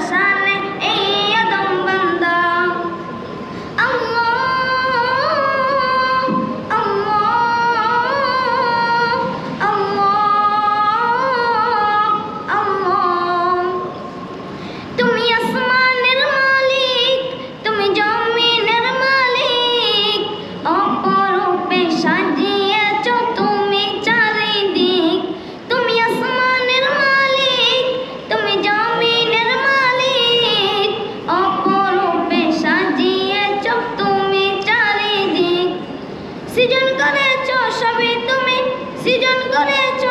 Sunday. সৃজন করেছ সবই তুমি সৃজন করেছ